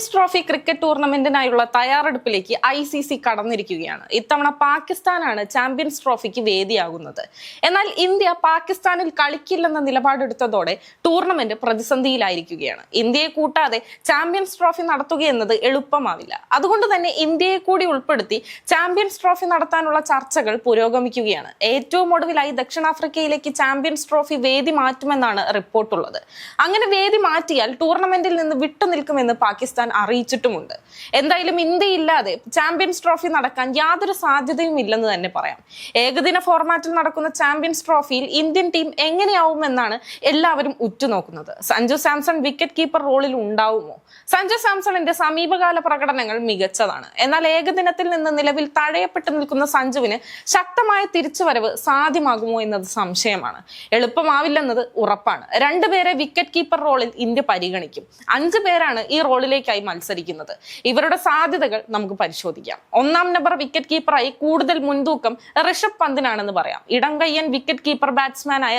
Champions trophy cricket ടൂർണമെന്റിനായുള്ള തയ്യാറെടുപ്പിലേക്ക് I C C കടന്നിരിക്കുകയാണ്. ഇത്തവണ പാകിസ്ഥാനാണ് ചാമ്പ്യൻസ് ട്രോഫിക്ക് വേദിയാകുന്നത്. എന്നാൽ ഇന്ത്യ പാകിസ്ഥാനിൽ കളിക്കില്ലെന്ന നിലപാടെടുത്തതോടെ ടൂർണമെന്റ് പ്രതിസന്ധിയിലായിരിക്കുകയാണ്. ഇന്ത്യയെ കൂട്ടാതെ ചാമ്പ്യൻസ് ട്രോഫി നടത്തുക എന്നത് എളുപ്പമാവില്ല. അതുകൊണ്ട് തന്നെ ഇന്ത്യയെ കൂടി ഉൾപ്പെടുത്തി ചാമ്പ്യൻസ് ട്രോഫി നടത്താനുള്ള ചർച്ചകൾ പുരോഗമിക്കുകയാണ്. ഏറ്റവും ഒടുവിലായി ദക്ഷിണാഫ്രിക്കയിലേക്ക് ചാമ്പ്യൻസ് ട്രോഫി വേദി മാറ്റുമെന്നാണ് റിപ്പോർട്ടുള്ളത്. അങ്ങനെ വേദി മാറ്റിയാൽ ടൂർണമെന്റിൽ നിന്ന് വിട്ടുനിൽക്കുമെന്ന് പാകിസ്ഥാൻ അറിയിച്ചിട്ടുമുണ്ട്. എന്തായാലും ഇന്ത്യയില്ലാതെ ചാമ്പ്യൻസ് ട്രോഫി നടക്കാൻ യാതൊരു സാധ്യതയും ഇല്ലെന്ന് തന്നെ പറയാം. ഏകദിന ഫോർമാറ്റിൽ നടക്കുന്ന ചാമ്പ്യൻസ് ട്രോഫിയിൽ ഇന്ത്യൻ ടീം എങ്ങനെയാവും എന്നാണ് എല്ലാവരും ഉറ്റുനോക്കുന്നത്. സഞ്ജു സാംസൺ വിക്കറ്റ് കീപ്പർ റോളിൽ ഉണ്ടാവുമോ? സഞ്ജു സാംസണിന്റെ സമീപകാല പ്രകടനങ്ങൾ മികച്ചതാണ്. എന്നാൽ ഏകദിനത്തിൽ നിന്ന് നിലവിൽ തഴയപ്പെട്ടു നിൽക്കുന്ന സഞ്ജുവിന് ശക്തമായ തിരിച്ചുവരവ് സാധ്യമാകുമോ എന്നത് സംശയമാണ്. എളുപ്പമാവില്ലെന്നത് ഉറപ്പാണ്. രണ്ടുപേരെ വിക്കറ്റ് കീപ്പർ റോളിൽ ഇന്ത്യ പരിഗണിക്കും. അഞ്ചു പേരാണ് ഈ റോളിലേക്കായി മത്സരിക്കുന്നത്. ഇവരുടെ സാധ്യതകൾ നമുക്ക് പരിശോധിക്കാം. ഒന്നാം നമ്പർ വിക്കറ്റ് കീപ്പറായി കൂടുതൽ മുൻതൂക്കം ഋഷഭ് പന്തിനാണെന്ന് പറയാം. ഇടംകയ്യൻ വിക്കറ്റ് കീപ്പർ ബാറ്റ്സ്മാനായ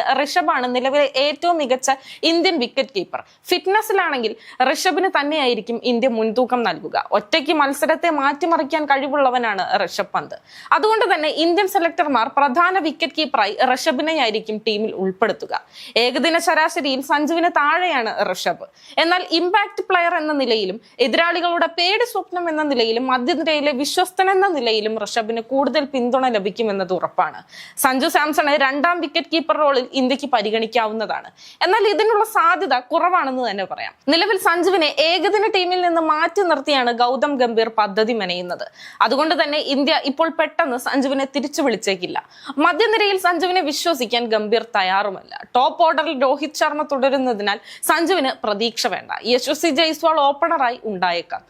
ആണ് നിലവിലെ ഏറ്റവും മികച്ച ഇന്ത്യൻ വിക്കറ്റ് കീപ്പർ ഫിറ്റ്നസിലാണെങ്കിൽ ഋഷഭിന് തന്നെയായിരിക്കും ഇന്ത്യ മുൻതൂക്കം നൽകുക. ഒറ്റയ്ക്ക് മത്സരത്തെ മാറ്റിമറിക്കാൻ കഴിവുള്ളവനാണ് ഋഷഭ് പന്ത്. അതുകൊണ്ട് തന്നെ ഇന്ത്യൻ സെലക്ടർമാർ പ്രധാന വിക്കറ്റ് കീപ്പറായി ഋഷഭിനെയായിരിക്കും ടീമിൽ ഉൾപ്പെടുത്തുക. ഏകദിന ശരാശരിയിൽ സഞ്ജുവിന് താഴെയാണ് ഋഷഭ്. എന്നാൽ ഇമ്പാക്ട് പ്ലെയർ എന്ന നിലയിലും എതിരാളികളുടെ പേടി സ്വപ്നം എന്ന നിലയിലും മധ്യനിരയിലെ വിശ്വസ്തൻ എന്ന നിലയിലും ഋഷഭിന് കൂടുതൽ പിന്തുണ ലഭിക്കുമെന്നത് ഉറപ്പാണ്. സഞ്ജു സാംസണെ രണ്ടാം വിക്കറ്റ് കീപ്പർ റോളിൽ ഇന്ത്യയ്ക്ക് പരിഗണിക്കാവുന്നതാണ്. എന്നാൽ ഇതിനുള്ള സാധ്യത കുറവാണെന്ന് തന്നെ പറയാം. നിലവിൽ സഞ്ജുവിനെ ഏകദിന ടീമിൽ നിന്ന് മാറ്റി നിർത്തിയാണ് ഗൗതം ഗംഭീർ പദ്ധതി മെനയുന്നത്. അതുകൊണ്ട് തന്നെ ഇന്ത്യ ഇപ്പോൾ പെട്ടെന്ന് സഞ്ജുവിനെ തിരിച്ചു വിളിച്ചേക്കില്ല. മധ്യനിരയിൽ സഞ്ജുവിനെ വിശ്വസിക്കാൻ ഗംഭീർ തയ്യാറുമല്ല. ടോപ്പ് ഓർഡറിൽ രോഹിത് ശർമ്മ തുടരുന്നതിനാൽ സഞ്ജുവിന് പ്രതീക്ഷ വേണ്ട. യശസ്വി ജയ്സ്വാൾ ഓപ്പണറായി ഉണ്ടായേക്കാം.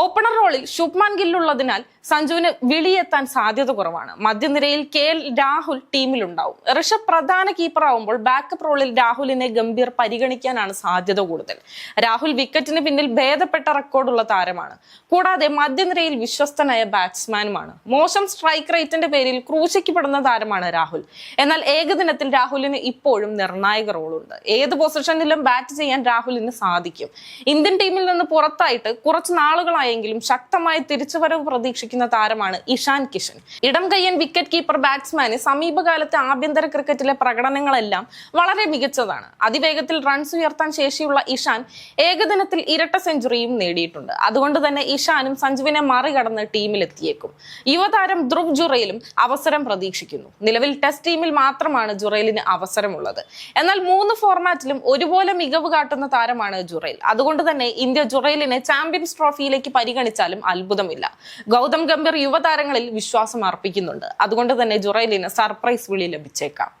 ഓപ്പണർ റോളിൽ ശുഭ്മാൻ ഗില്ലുള്ളതിനാൽ സഞ്ജുവിന് വിളിയെത്താൻ സാധ്യത കുറവാണ്. മധ്യനിരയിൽ കെ എൽ രാഹുൽ ടീമിലുണ്ടാവും. ഋഷഭ് പ്രധാന കീപ്പർ ആവുമ്പോൾ ബാക്കപ്പ് റോളിൽ രാഹുലിനെ ഗംഭീർ പരിഗണിക്കാനാണ് സാധ്യത കൂടുതൽ. രാഹുൽ വിക്കറ്റിന് പിന്നിൽ ഭേദപ്പെട്ട റെക്കോർഡുള്ള താരമാണ്. കൂടാതെ മധ്യനിരയിൽ വിശ്വസ്തനായ ബാറ്റ്സ്മാനുമാണ് മോശം സ്ട്രൈക്ക് റേറ്റിന്റെ പേരിൽ ക്രൂശിക്കപ്പെടുന്ന താരമാണ് രാഹുൽ. എന്നാൽ ഏകദിനത്തിൽ രാഹുലിന് ഇപ്പോഴും നിർണായക റോളുണ്ട് ഏത് പൊസിഷനിലും ബാറ്റ് ചെയ്യാൻ രാഹുലിന് സാധിക്കും. ഇന്ത്യൻ ടീമിൽ നിന്ന് പുറത്തായിട്ട് കുറച്ച് നാളുകളായെങ്കിലും ശക്തമായ തിരിച്ചുവരവ് പ്രതീക്ഷിക്കുന്ന താരമാണ് ഇഷാൻ കിഷൻ. ഇടം കയ്യൻ വിക്കറ്റ് കീപ്പർ ബാറ്റ്സ്മാന് സമീപകാലത്തെ ആഭ്യന്തര ക്രിക്കറ്റിലെ പ്രകടനങ്ങളെല്ലാം വളരെ മികച്ചതാണ്. അതിവേഗത്തിൽ റൺസ് ഉയർത്താൻ ശേഷിയുള്ള ഇഷാൻ ഏകദിനത്തിൽ ഇരട്ട സെഞ്ചുറിയും നേടിയിട്ടുണ്ട്. അതുകൊണ്ട് തന്നെ ഇഷാനും സഞ്ജുവിനെ മറികടന്ന് ടീമിലെത്തിയേക്കും. യുവതാരം ധ്രുവ് ജുറയിലും അവസരം പ്രതീക്ഷിക്കുന്നു. നിലവിൽ ടെസ്റ്റ് ടീമിൽ മാത്രമാണ് ജുറയിലിന് അവസരമുള്ളത്. എന്നാൽ മൂന്ന് ഫോർമാറ്റിലും ഒരുപോലെ മികവ് കാട്ടുന്ന താരമാണ് ജുറയിൽ അതുകൊണ്ട് തന്നെ ഇന്ത്യ ജുറയിലിനെ ചാമ്പ്യൻസ് ട്രോഫിയിലേക്ക് പരിഗണിച്ചാലും അത്ഭുതമില്ല. ഗൗതം ഗംഭീർ യുവതാരങ്ങളിൽ വിശ്വാസം അർപ്പിക്കുന്നുണ്ട്. അതുകൊണ്ട് തന്നെ ജുറൈലിന് സർപ്രൈസ് വിളി ലഭിച്ചേക്കാം.